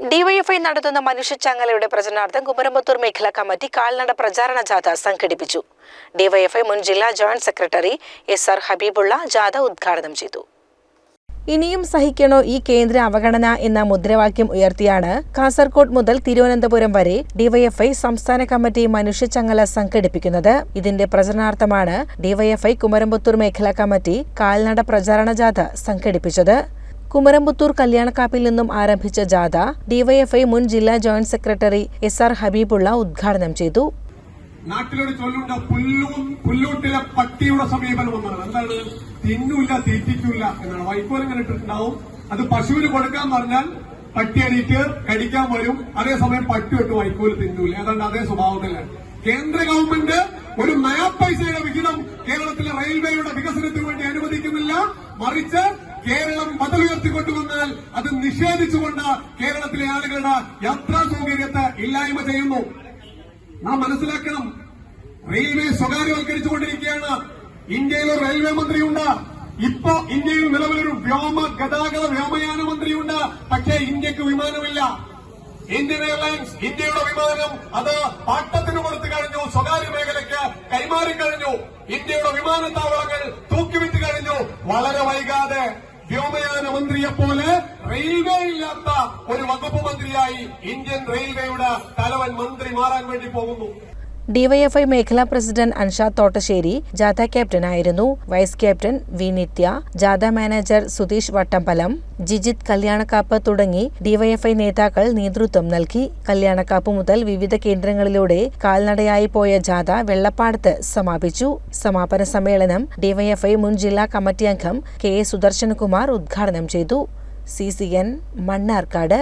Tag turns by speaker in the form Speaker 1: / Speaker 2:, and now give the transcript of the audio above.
Speaker 1: DYFI നടത്തുന്ന മനുഷ്യച്ചങ്ങലയുടെ പ്രചരണാർത്ഥം കുമരമ്പത്തൂർ മേഖലാ കമ്മിറ്റി കാൽനട പ്രചാരണ ജാഥ സംഘടിപ്പിച്ചു. ഡിവൈഎഫ്ഐ മുൻ ജില്ലാ joint secretary S R Habibullah ജാഥ ഉദ്ഘാടനം ചെയ്തു. ഇനിയും സഹിക്കണോ ഈ കേന്ദ്ര അവഗണന എന്ന മുദ്രാവാക്യം ഉയർത്തിയാണ് കാസർകോട് മുതൽ തിരുവനന്തപുരം വരെ ഡിവൈഎഫ്ഐ സംസ്ഥാന കമ്മിറ്റി മനുഷ്യച്ചങ്ങല സംഘടിപ്പിക്കുന്നത്. ഇതിന്റെ പ്രചരണാർത്ഥമാണ് ഡിവൈഎഫ്ഐ കുമരമ്പത്തൂർ മേഖലാ കമ്മിറ്റി കാൽനട പ്രചാരണ ജാഥ സംഘടിപ്പിച്ചത്. കുമരമ്പത്തൂർ കല്യാണക്കാപ്പിൽ നിന്നും ആരംഭിച്ച ജാഥ ഡിവൈഎഫ്ഐ മുൻ ജില്ലാ joint secretary S R Habibullah ഉദ്ഘാടനം ചെയ്തു.
Speaker 2: നാട്ടിലൊരു ചൊല്ലുണ്ട് പുല്ലും പുല്ലൂട്ടിലെ പട്ടിയുടെ സമീപനം എന്നാണ് എന്താണ്? തിന്നൂല്ല തീറ്റിക്കൂല എന്നാണ്. വൈക്കോൽ ഇങ്ങനെ ഇട്ടിട്ടുണ്ടാവും. അത് പശുവിന് കൊടുക്കാൻ പറഞ്ഞാൽ പട്ടി എണീറ്റ് കടിക്കാൻ വരും. അതേസമയം പട്ടി ഇട്ട് വൈക്കോൽ തിന്നൂല. ഏതാണ്ട് അതേ സ്വഭാവത്തിലാണ് കേന്ദ്ര ഗവൺമെന്റ് ഒരു നയാ പൈസയുടെ വിഹിതം കേരളത്തിലെ റെയിൽവേയുടെ വികസനത്തിന് വേണ്ടി അനുവദിക്കുന്നില്ല. മറിച്ച് കേരളം മതിലുയർത്തിക്കൊണ്ടുവന്നാൽ അത് നിഷേധിച്ചുകൊണ്ട് കേരളത്തിലെ ആളുകളുടെ യാത്രാ സൗകര്യത്തെ ഇല്ലായ്മ ചെയ്യുന്നു. നാം മനസ്സിലാക്കണം റെയിൽവേ സ്വകാര്യവൽക്കരിച്ചുകൊണ്ടിരിക്കുകയാണ്. ഇന്ത്യയിൽ ഒരു റെയിൽവേ മന്ത്രിയുണ്ട്. ഇപ്പോ ഇന്ത്യയിൽ നിലവിലൊരു വ്യോമ ഗതാഗത വ്യോമയാന മന്ത്രിയുണ്ട്. പക്ഷേ ഇന്ത്യയ്ക്ക് വിമാനമില്ല. ഇന്ത്യൻ എയർലൈൻസ് ഇന്ത്യയുടെ വിമാനം അത് പാട്ടത്തിന് കൊടുത്തു കഴിഞ്ഞു സ്വകാര്യ മേഖലയ്ക്ക് കൈമാറിക്കഴിഞ്ഞു ഇന്ത്യയുടെ വിമാനത്താവളങ്ങൾ തൂക്കിവിറ്റ് കഴിഞ്ഞു. വളരെ വൈകാതെ വ്യോമയാന മന്ത്രിയെ പോലെ റെയിൽവേ ഇല്ലാത്ത ഒരു വകുപ്പ് മന്ത്രിയായി ഇന്ത്യൻ റെയിൽവേയുടെ തലവൻ മന്ത്രി മാറാൻ വേണ്ടി പോകുന്നു.
Speaker 1: ഡിവൈഎഫ്ഐ മേഖലാ പ്രസിഡന്റ് അൻഷാദ് തോട്ടശ്ശേരി ജാഥ ക്യാപ്റ്റനായിരുന്നു. വൈസ് ക്യാപ്റ്റൻ വി നിത്യ ജാഥ മാനേജർ സുധീഷ് വട്ടമ്പലം ജിജിത് കല്യാണക്കാപ്പ് തുടങ്ങി ഡിവൈഎഫ്ഐ നേതാക്കൾ നേതൃത്വം നൽകി. കല്യാണക്കാപ്പ് മുതൽ വിവിധ കേന്ദ്രങ്ങളിലൂടെ കാൽനടയായി പോയ ജാഥ വെള്ളപ്പാടത്ത് സമാപിച്ചു. സമാപന സമ്മേളനം ഡിവൈഎഫ്ഐ മുൻ ജില്ലാ കമ്മിറ്റി അംഗം കെ എ സുദർശനകുമാർ ഉദ്ഘാടനം ചെയ്തു. C C N Mannarkkad